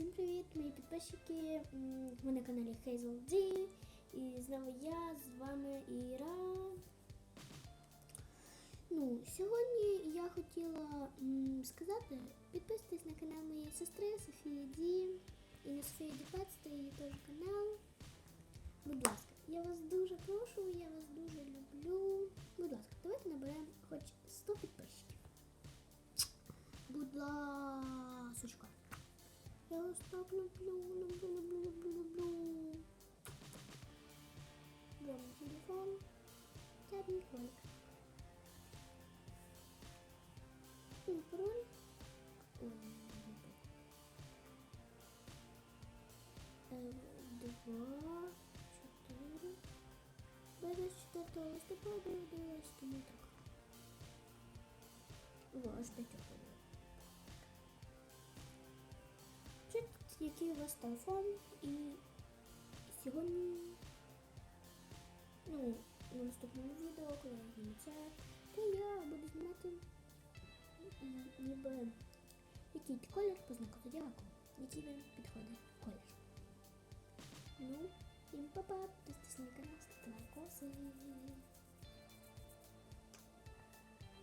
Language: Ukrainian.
Всім привіт, мої підписчики. Ви на каналі Hazel D. І знову я з вами Іра. Ну, сьогодні я хотіла сказати, підписуйтесь на канал моєї сестри Софії Ді. І на Софії Ді це її теж канал. Будь ласка, я вас дуже прошу, я вас дуже люблю. Будь ласка, давайте наберемо хоч 100 підписчиків. Будь ласочка. Я вас так люблю, люблю, люблю, люблю, люблю. Беремо телефон. Ролик. І пароль. Не так. Два, чотири. Без 4 листопада дивилась, тому так. О, аж п'ятьох було. Який у вас телефон і сьогодні, ну, на наступному відео, коли я зніму це, то я буду знімати ніби який колір по знаку зодіаку, який вам підходить колір. Ну, і па-па, до лайкоси.